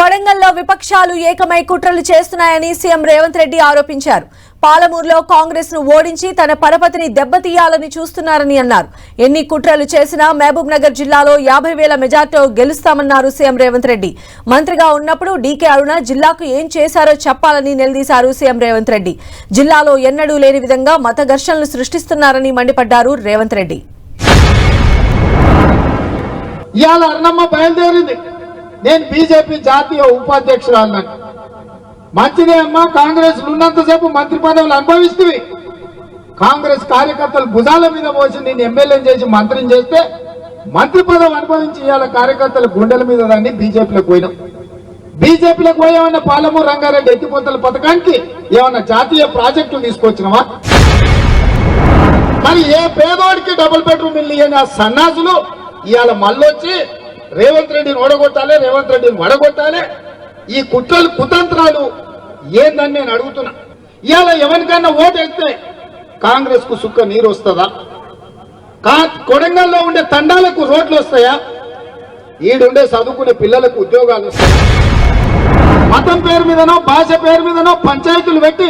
కొడంగల్లో విపక్షాలు ఏకమై కుట్రలు చేస్తున్నాయని సీఎం రేవంత్ రెడ్డి ఆరోపించారు. పాలమూరులో కాంగ్రెస్ను ఓడించి తన పరపతిని దెబ్బతీయాలని చూస్తున్నారని అన్నారు. ఎన్ని కుట్రలు చేసినా మహబూబ్ నగర్ జిల్లాలో యాభై వేల మెజార్టీతో గెలుస్తామన్నారు సీఎం రేవంత్ రెడ్డి. మంత్రిగా ఉన్నప్పుడు డీకే అరుణ జిల్లాకు ఏం చేశారో చెప్పాలని నిలదీశారు సీఎం రేవంత్ రెడ్డి. జిల్లాలో ఎన్నడూ లేని విధంగా మత ఘర్షణలు సృష్టిస్తున్నారని మండిపడ్డారు రేవంత్ రెడ్డి. ఇవాళ అన్నమ్మ బయలుదేరింది. నేను బీజేపీ జాతీయ ఉపాధ్యక్షురాలను. మంచిదే అమ్మా కాంగ్రెస్ ఉన్నంతసేపు మంత్రి పదవులు అనుభవిస్తుంది కాంగ్రెస్ కార్యకర్తలు భుజాల మీద పోసి నేను ఎమ్మెల్యేని చేసి మంత్రిని చేస్తే మంత్రి పదవి అనుభవించి ఇవాళ కార్యకర్తల గుండెల మీద దాన్ని బీజేపీలకు పోయినాం బీజేపీలకు పోయి పాలమూరు రంగారెడ్డి ఎత్తిపోతల పథకానికి ఏమన్నా జాతీయ ప్రాజెక్టులు తీసుకొచ్చినవా? మరి ఏ పేదోడికి డబుల్ బెడ్రూమ్ ఇల్లు అని ఆ సన్నాసులు ఇవాళ మళ్ళొచ్చి రేవంత్ రెడ్డిని ఓడగొట్టాలి రేవంత్ రెడ్డిని వడగొట్టాలి. ఈ కుట్రలు కుతంత్రాలు ఏందని నేను అడుగుతున్నా. ఇవాళ ఎవరికన్నా ఓటేస్తే కాంగ్రెస్కు సుక్క నీరు వస్తుందా? కా కొడంగల్లో ఉండే తండాలకు రోడ్లు వస్తాయా? ఈడుండే చదువుకునే పిల్లలకు ఉద్యోగాలు వస్తాయా? మతం పేరు మీదనో భాష పేరు మీదనో పంచాయతీలు పెట్టి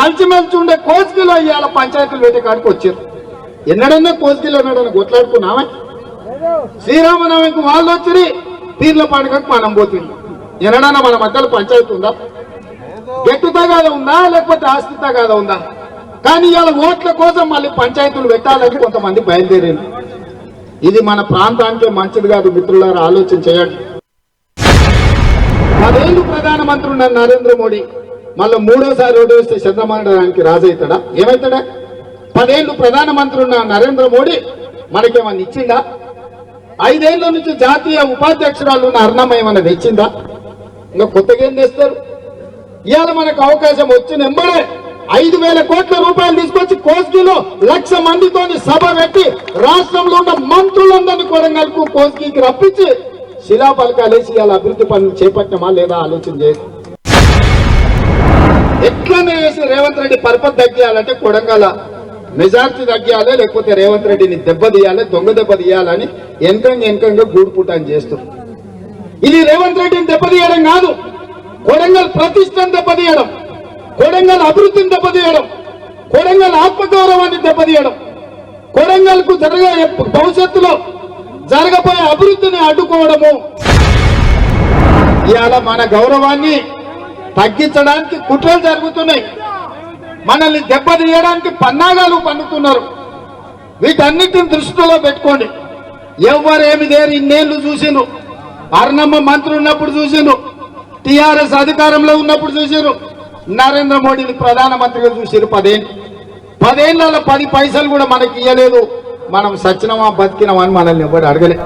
కలిసిమెలిసి ఉండే కోస్గిలో ఇవాళ పంచాయతీలు పెట్టి కాడికి వచ్చారు. ఎన్నడన్నా కోస్గిలో ఎన్నడన్నా కొట్లాడుకున్నామే శ్రీరామనవమికి వాళ్ళు వచ్చి తీర్ల పండుగకు మనం పోతుంది ఎన్నడన్నా మన మధ్యలో పంచాయతీ ఉందా? గెట్టు తగాద ఉందా? లేకపోతే ఆస్తి తగాద ఉందా? కానీ ఇవాళ ఓట్ల కోసం మళ్ళీ పంచాయతీలు పెట్టాలని కొంతమంది బయలుదేరారు. ఇది మన ప్రాంతానికే మంచిది కాదు మిత్రులారా ఆలోచన చేయండి. పదేళ్ళు ప్రధానమంత్రి ఉన్న నరేంద్ర మోడీ మళ్ళీ మూడోసారి రోడ్డు వేస్తే చంద్రబాబు రాజవుతాడా ఏమవుతాడా పదేళ్ళు ప్రధానమంత్రి ఉన్న నరేంద్ర మోడీ మనకేమన్నా ఇచ్చిందా ఐదేళ్ళ నుంచి జాతీయ ఉపాధ్యక్షురాలు ఉన్న అర్ణమ్మ ఏమన్నా తెచ్చిందా? ఇంకా కొత్తగా ఏం తెస్తారు? ఇవాళ మనకు అవకాశం వచ్చిన ఎంబడే ఐదు వేల కోట్ల రూపాయలు తీసుకొచ్చి కోస్గిలో లక్ష మందితో సభ పెట్టి రాష్ట్రంలో ఉన్న మంత్రులందరినీ కొరంగల్కు కోస్గికి రప్పించి శిలాఫలకాలేసి ఇవాళ అభివృద్ధి పనులు చేపట్టినమా లేదా ఆలోచన చేసి. ఎట్లనే వేసి రేవంత్ రెడ్డి పరపతి తగ్గియాలంటే కొడంగల మెజార్టీ తగ్గాలి లేకపోతే రేవంత్ రెడ్డిని దెబ్బతీయాలి దొంగ దెబ్బ తీయాలని వెనకంగా వెనకంగా చేస్తారు ఇది రేవంత్ రెడ్డిని దెబ్బతీయడం కాదు కొడంగల్ ప్రతిష్టను దెబ్బతీయడం కొడంగల్ అభివృద్ధిని దెబ్బతీయడం కొడంగల్ ఆత్మగౌరవాన్ని దెబ్బతీయడం కొడంగల్కు జరగ భవిష్యత్తులో జరగబోయే అభివృద్ధిని అడ్డుకోవడము. ఇవాళ మన గౌరవాన్ని తగ్గించడానికి కుట్రలు జరుగుతున్నాయి. మనల్ని దెబ్బతీయడానికి పన్నాగాలు పన్నుతున్నారు వీటన్నిటిని దృష్టిలో పెట్టుకోండి. ఎవరేమి దేరు ఇన్నేళ్ళు చూసిను అర్ణమ్మ మంత్రి ఉన్నప్పుడు చూసిను టిఆర్ఎస్ అధికారంలో ఉన్నప్పుడు చూసిరు నరేంద్ర మోడీని ప్రధానమంత్రిగా చూసిరు పదేళ్ళు పదేళ్ళలో పది పైసలు కూడా మనకి ఇవ్వలేదు మనం సచ్చినమా బతికినమా అని మనల్ని ఎవరు అడగలేదు